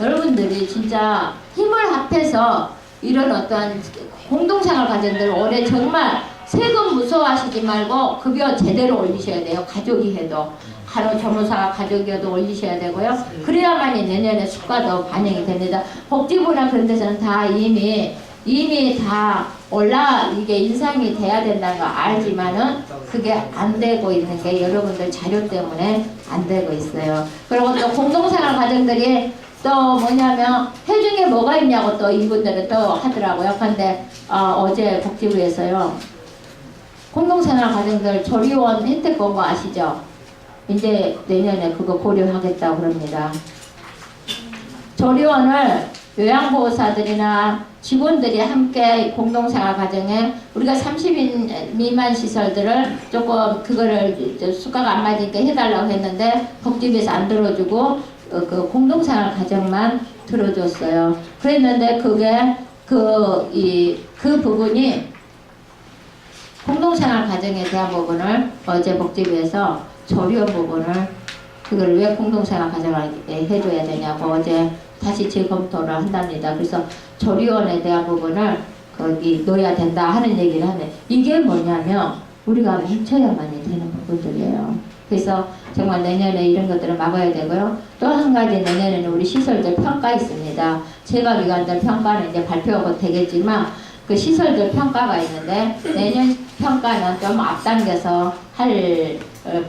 여러분들이 진짜 힘을 합해서 이런 어떤 공동생활 과정들 올해 정말 세금 무서워하시지 말고 급여 제대로 올리셔야 돼요. 가족이 해도. 간호조무사가 가족이어도 올리셔야 되고요. 그래야만이 내년에 수가도 반영이 됩니다. 복지부나 그런 데서는 다 이미 이미 다 올라 이게 인상이 돼야 된다는 거 알지만은 그게 안 되고 있는 게 여러분들 자료 때문에 안 되고 있어요. 그리고 또 공동생활 과정들이 또 뭐냐면 해중에 뭐가 있냐고 또 이분들은 또 하더라고요. 근데 어, 어제 복지부에서요. 공동생활 과정들 조리원 혜택 본거 아시죠? 이제 내년에 그거 고려하겠다고 그럽니다. 조리원을 요양보호사들이나 직원들이 함께 공동생활 과정에 우리가 30인 미만 시설들을 조금 그거를 수가가 안 맞으니까 해달라고 했는데 복지부에서 안 들어주고 어, 그 공동생활 과정만 들어줬어요. 그랬는데 그게 그 이 그 부분이 공동생활 과정에 대한 부분을 어제 복지부에서 조리원 부분을 그걸 왜 공동생활 과정을 해줘야 되냐고 어제 다시 재검토를 한답니다. 그래서 조리원에 대한 부분을 거기 넣어야 된다 하는 얘기를 하네. 이게 뭐냐면 우리가 뭉쳐야만이 되는 부분들이에요. 그래서 정말 내년에 이런 것들을 막아야 되고요. 또 한 가지 내년에는 우리 시설들 평가 있습니다. 제과기관들 평가는 이제 발표가 되겠지만 그 시설들 평가가 있는데 내년 평가는 좀 앞당겨서 할, 어,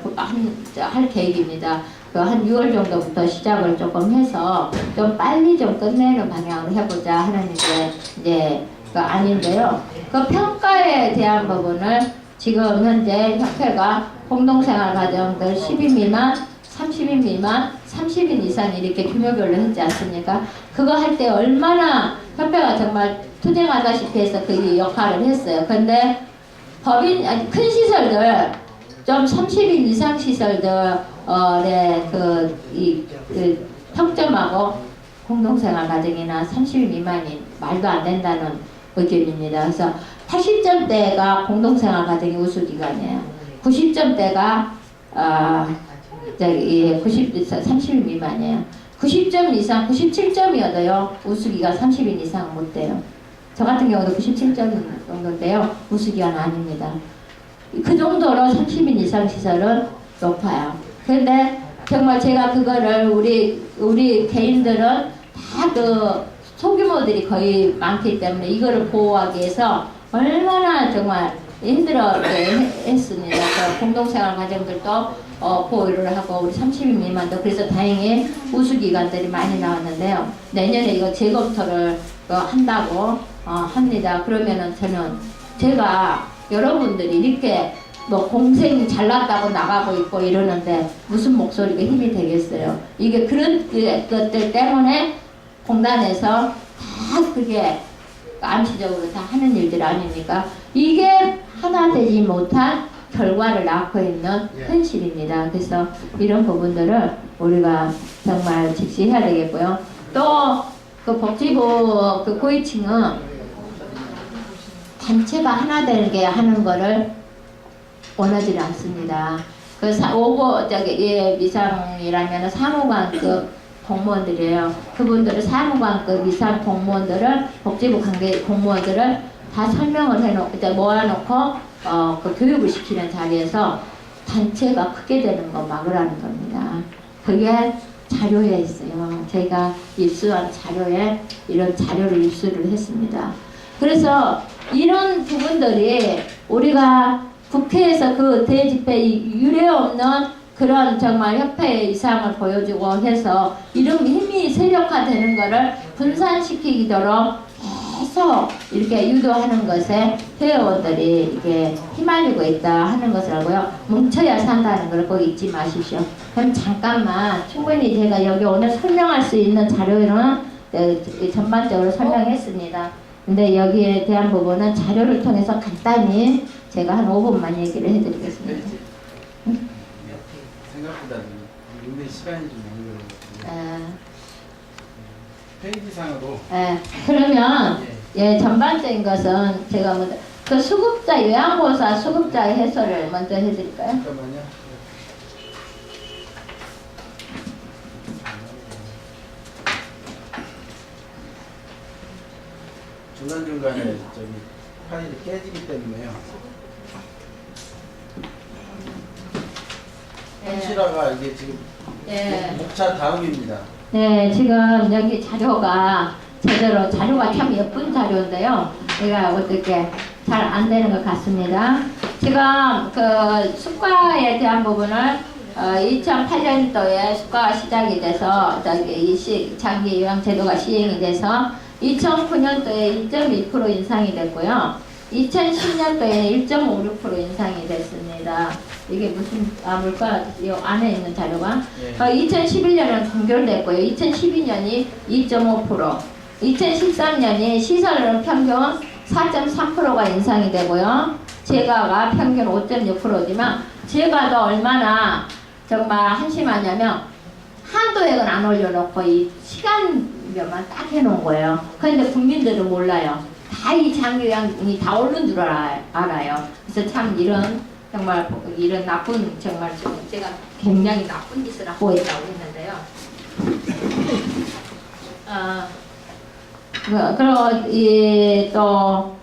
계획입니다. 그한 6월 정도부터 시작을 조금 해서 좀 빨리 좀 끝내는 방향으로 해보자 하는 게 이제 그 아닌데요. 그 평가에 대한 부분을 지금 현재 협회가 공동생활 과정들 10인 미만, 30인 미만, 30인 이상 이렇게 규모별로 했지 않습니까? 그거 할 때 얼마나 협회가 정말 투쟁하다시피 해서 그 역할을 했어요. 근데 법인 아니, 큰 시설들 좀 30인 이상 시설들 어네 그 이 그 평점하고 공동생활 과정이나 30인 미만이 말도 안 된다는 의견입니다. 그래서 80점대가 공동생활 과정이 우수 기간이에요. 90점대가 어 저기 90 30인 미만이에요. 90점 이상 97점이어도요 우수기가 30인 이상 못 돼요. 저 같은 경우도 97점 정도인데요. 우수기간 아닙니다. 그 정도로 30인 이상 시설은 높아요. 근데 정말 제가 그거를 우리 우리 개인들은 다 그 소규모들이 거의 많기 때문에 이거를 보호하기 위해서 얼마나 정말 힘들어 했습니다. 그 공동생활 과정들도 어, 보호를 하고 우리 30인 미만도 그래서 다행히 우수 기관들이 많이 나왔는데요. 내년에 이거 재검토를 어, 한다고 어, 합니다. 그러면은 저는 제가 여러분들이 이렇게 뭐 공생 잘났다고 나가고 있고 이러는데 무슨 목소리가 힘이 되겠어요. 이게 그런 그- 것들 때문에 공단에서 다 그게 암시적으로 다 하는 일들 아닙니까? 이게 하나 되지 못한 결과를 낳고 있는 현실입니다. 그래서 이런 부분들을 우리가 정말 직시해야 되겠고요. 또 그 복지부 그 고위층은 단체가 하나 되는 게 하는 거를 원하지 않습니다. 그 사, 오고 저기 예, 미상이라면 사무관급 공무원들이에요. 그분들을 사무관급 이상 공무원들을 복지부 관계 공무원들을 다 설명을 해놓고 모아놓고 어, 그 교육을 시키는 자리에서 단체가 크게 되는 거 막으라는 겁니다. 그게 자료에 있어요. 제가 입수한 자료에 이런 자료를 입수를 했습니다. 그래서 이런 부분들이 우리가 국회에서 그 대집회 유례 없는 그런 정말 협회의 이상을 보여주고 해서 이런 힘이 세력화되는 것을 분산시키도록 계속 이렇게 유도하는 것에 회원들이 이렇게 휘말리고 있다 하는 것을 알고요. 뭉쳐야 산다는 걸 꼭 잊지 마십시오. 그럼 잠깐만 충분히 제가 여기 오늘 설명할 수 있는 자료는 네, 전반적으로 설명했습니다. 근데 여기에 대한 부분은 자료를 통해서 간단히 제가 한 5분만 얘기를 해드리겠습니다. 생각보다는 읽는 시간이 좀 오는 것 같아요. 네. 페이지상으로 예. 네. 그러면 예. 예, 전반적인 것은 제가 먼저 그 수급자 요양보호사 수급자의 해설을 먼저 해드릴까요? 잠깐만요. 중간중간에 저기 파일이 깨지기 때문에요. 현실화가 이게 지금 예. 목차 다음입니다. 네, 지금 여기 자료가 제대로 자료가 참 예쁜 자료인데요. 제가 어떻게 잘 안 되는 것 같습니다. 지금 그 수가에 대한 부분을 어, 2008년도에 수가가 시작이 돼서 저기 이 시, 장기 요양 제도가 시행이 돼서 2009년도에 1.2% 인상이 됐고요. 2010년도에 1.56% 인상이 됐습니다. 이게 무슨 아 물가 이 안에 있는 자료가 예. 어, 2011년은 동결됐고요. 2012년이 2.5%, 2013년이 시설은 평균 4.3%가 인상이 되고요. 제가가 평균 5.6%지만 제가도 얼마나 정말 한심하냐면 한도액은 안 올려놓고 이 시간별만 딱 해놓은 거예요. 그런데 국민들은 몰라요. 다 이 장기양이 다 오른 줄 알아, 알아요. 그래서 참 이런 정말 이런 나쁜 정말 좀 제가 굉장히 나쁜 짓을 하고 있다고 했는데요. 아, 그, 그리고 이또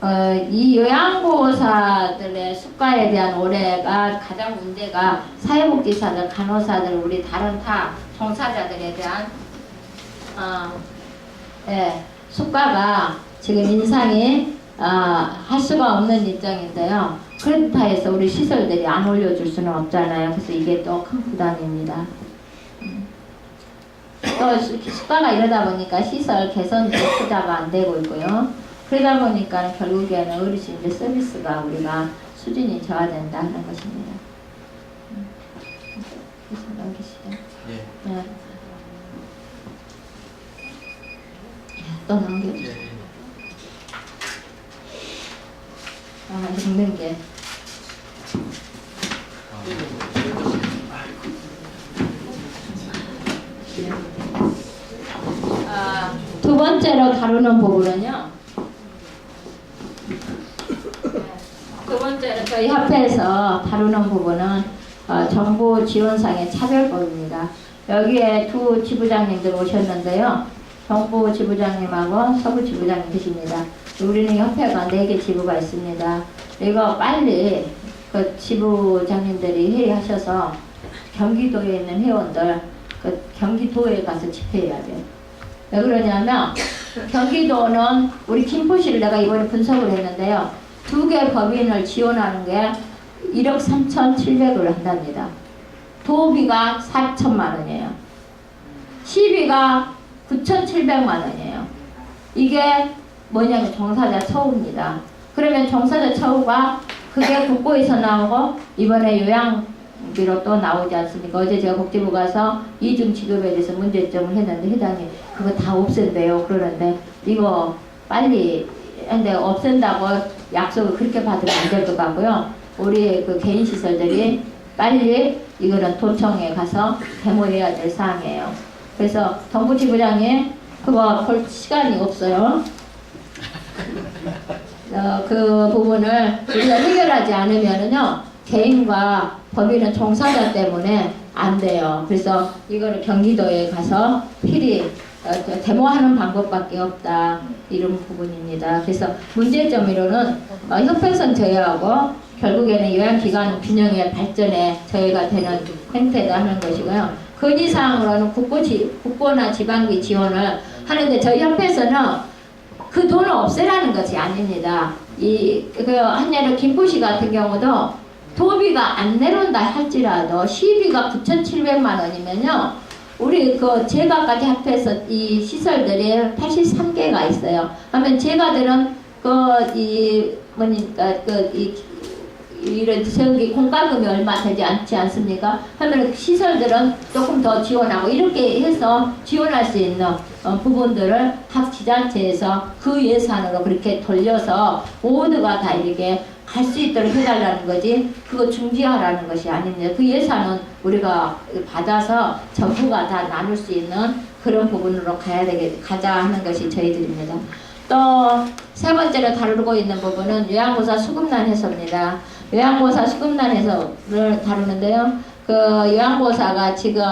어, 이 요양보호사들의 수가에 대한 올해가 가장 문제가 사회복지사들, 간호사들, 우리 다른 타 종사자들에 대한 어, 예, 수가가 지금 인상이 어, 할 수가 없는 입장인데요. 해서 우리 시설들이 안 올려줄 수는 없잖아요. 그래서 이게 또 큰 부담입니다. 음. 또 수- 수가가 이러다 보니까 시설 개선도 투자가 안 되고 있고요. 그러다 보니까 결국에는 어르신들 서비스가 우리가 수준이 저하된다는 것입니다. 음. 그래서 넘기시죠. 예. 네. 또 넘겨주세요. 예. 아, 읽는 게. 아, 두 번째로 다루는 부분은요. 두 번째로 저희 협회에서 다루는 부분은 어, 정부 지원상의 차별법입니다. 여기에 두 지부장님들 오셨는데요. 정부 지부장님하고 서부 지부장님 계십니다. 우리는 협회가 네 개 지부가 있습니다. 이거 빨리 그 지부장님들이 회의하셔서 경기도에 있는 회원들 그 경기도에 가서 집회해야 돼요. 왜 그러냐면 경기도는 우리 김포시를 내가 이번에 분석을 했는데요. 두 개 법인을 지원하는 게 1억 3,700을 한답니다. 도비가 4천만 원이에요. 시비가 9,700만 원이에요. 이게 뭐냐면 종사자 처우입니다. 그러면 종사자 처우가 그게 국고에서 나오고 이번에 요양비로 또 나오지 않습니까? 어제 제가 복지부 가서 이중 지급에 대해서 문제점을 했는데 회장님 그거 다 없앤대요. 그러는데 이거 빨리 근데 없앤다고 약속을 그렇게 받으면 안 될 것 같고요. 우리 그 개인 시설들이 빨리 이거는 도청에 가서 데모해야 될 사항이에요. 그래서 정부 지부장이 그거 볼 시간이 없어요. 어, 그 부분을 우리가 해결하지 않으면은요 개인과 법인은 종사자 때문에 안 돼요. 그래서 이거를 경기도에 가서 필히 어, 저 데모하는 방법밖에 없다 이런 부분입니다. 그래서 문제점으로는 어, 협회선 저희하고 결국에는 요양기관 균형의 발전에 저희가 되는 행태다 하는 것이고요. 건의사항으로는 국고 지, 국고나 지방비 지원을 하는데 저희 협회에서는 그 돈을 없애라는 것이 아닙니다. 이, 그, 한예로 김포시 같은 경우도 도비가 안 내려온다 할지라도 시비가 9,700만 원이면요. 우리 그 제가까지 합해서 이 시설들이 83개가 있어요. 하면 제가들은 그 이 뭐니까 그 이 이런 저기 공과금이 얼마 되지 않지 않습니까? 하면 시설들은 조금 더 지원하고 이렇게 해서 지원할 수 있는 어, 부분들을 각 지자체에서 그 예산으로 그렇게 돌려서 모두가 다 이렇게 갈 수 있도록 해달라는 거지 그거 중지하라는 것이 아닙니다. 그 예산은 우리가 받아서 정부가 다 나눌 수 있는 그런 부분으로 가야 되게 가자 하는 것이 저희들입니다. 또 세 번째로 다루고 있는 부분은 요양보사 수급난 해소입니다. 요양보사 수급난 해소를 다루는데요. 그 요양보사가 지금